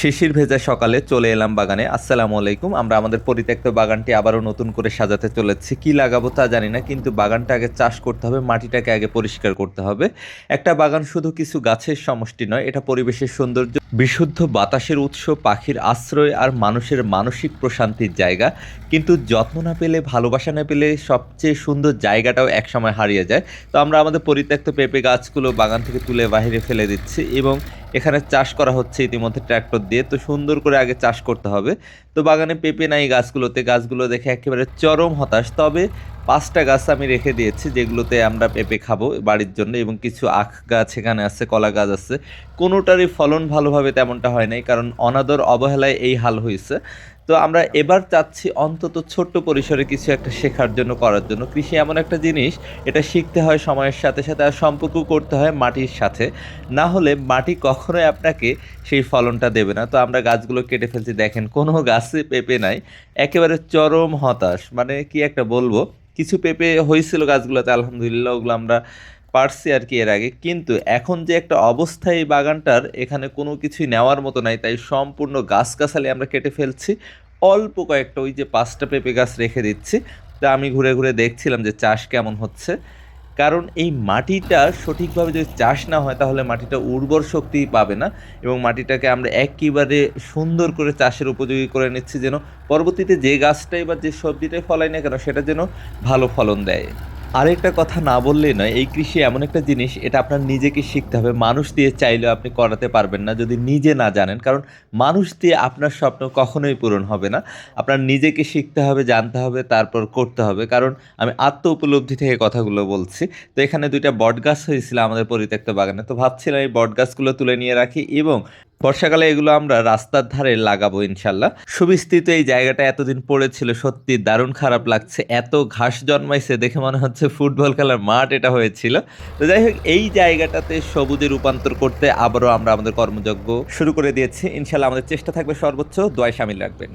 শিশির ভেজা সকালে চলে এলাম বাগানে। আসসালামু আলাইকুম। আমরা আমাদের পরিত্যক্ত বাগানটি আবারও নতুন করে সাজাতে চলেছি। কি লাগাবো তা জানি না, কিন্তু বাগানটা আগে চাষ করতে হবে, মাটিটাকে আগে পরিষ্কার করতে হবে। একটা বাগান শুধু কিছু গাছের সমষ্টি নয়, এটা পরিবেশের সৌন্দর্য, বিশুদ্ধ বাতাসের উৎস, পাখির আশ্রয় আর মানুষের মানসিক প্রশান্তির জায়গা। কিন্তু যত্ন না পেলে, ভালোবাসা না পেলে সবচেয়ে সুন্দর জায়গাটাও একসময় হারিয়ে যায়। তো আমরা আমাদের পরিত্যক্ত পেঁপে গাছগুলো বাগান থেকে তুলে বাইরে ফেলে দিচ্ছি এবং এখানে চাষ করা হচ্ছে ইতিমধ্যে ট্র্যাক্টর দিয়ে, তো সুন্দর করে আগে চাষ করতে হবে। তো বাগানে পেঁপে নাই গাছগুলোতে, গাছগুলো দেখে একেবারে চরম হতাশ। তবে পাঁচটা গাছ আমি রেখে দিয়েছি, যেগুলোতে আমরা পেঁপে খাব বাড়ির জন্য এবং কিছু আখ গাছ এখানে আছে, কলা গাছ আছে। কোনোটারই ফলন ভালোভাবে তেমনটা হয় নাই, কারণ অনাদর অবহেলায় এই হাল হয়েছে। তো আমরা এবার চাচ্ছি অন্তত ছোট্ট পরিসরে কিছু একটা শেখার জন্য, করার জন্য। কৃষি এমন একটা জিনিস, এটা শিখতে হয় সময়ের সাথে সাথে আর সম্পর্ক করতে হয় মাটির সাথে। না হলে মাটি কখনোই আপনাকে সেই ফলনটা দেবে না। তো আমরা গাছগুলো কেটে ফেলছি। দেখেন কোনো গাছে পেঁপে নাই। একেবারে চরম হতাশ। মানে কি একটা বলব? কিছু পেঁপে হয়েছিল গাছগুলোতে, আলহামদুলিল্লাহ, ওগুলো আমরা পারছি আর কি এর আগে। কিন্তু এখন যে একটা অবস্থায় বাগানটার, এখানে কোনো কিছুই নেওয়ার মতো নাই, তাই সম্পূর্ণ গাছ গাছালি আমরা কেটে ফেলছি। অল্প কয়েকটা ওই যে পাঁচটা পেঁপে গাছ রেখে দিচ্ছি। তা আমি ঘুরে ঘুরে দেখছিলাম যে চাষ কেমন হচ্ছে। কারণ এই মাটিটা সঠিকভাবে যদি চাষ না হয়, তাহলে মাটিটা উর্বর শক্তি পাবে না এবং মাটিটাকে আমরা একেবারে সুন্দর করে চাষের উপযোগী করে নিচ্ছি যেন পরবর্তীতে যে গাছটাই বা যে সবজিটাই ফলাই না কেন, সেটা যেন ভালো ফলন দেয়। আরেকটা কথা না বললেই নয়, এই কৃষি এমন একটা জিনিস, এটা আপনার নিজেকে শিখতে হবে। মানুষ দিয়ে চাইলেও আপনি করাতে পারবেন না যদি নিজে না জানেন। কারণ মানুষ দিয়ে আপনার স্বপ্ন কখনোই পূরণ হবে না। আপনার নিজেকে শিখতে হবে, জানতে হবে, তারপর করতে হবে। কারণ আমি আত্ম উপলব্ধি থেকে কথাগুলো বলছি। তো এখানে দুইটা বটগাছ হয়েছিল আমাদের পরিত্যক্ত বাগানে। তো ভাবছিলাম এই বটগাছগুলো তুলে নিয়ে রাখি এবং বর্ষাকালে এগুলো আমরা রাস্তার ধারে লাগাবো ইনশাল্লাহ। সুবিস্তৃত এই জায়গাটা এতদিন পড়েছিল, সত্যি দারুণ খারাপ লাগছে। এত ঘাস জন্মাইছে দেখে মনে হচ্ছে ফুটবল খেলার মাঠ এটা হয়েছিল। তো যাই হোক, এই জায়গাটাতে সবুজে রূপান্তর করতে আবারও আমরা আমাদের কর্মযজ্ঞ শুরু করে দিয়েছি। ইনশাল্লাহ আমাদের চেষ্টা থাকবে সর্বোচ্চ, দোয়ায় সামিল রাখবেন।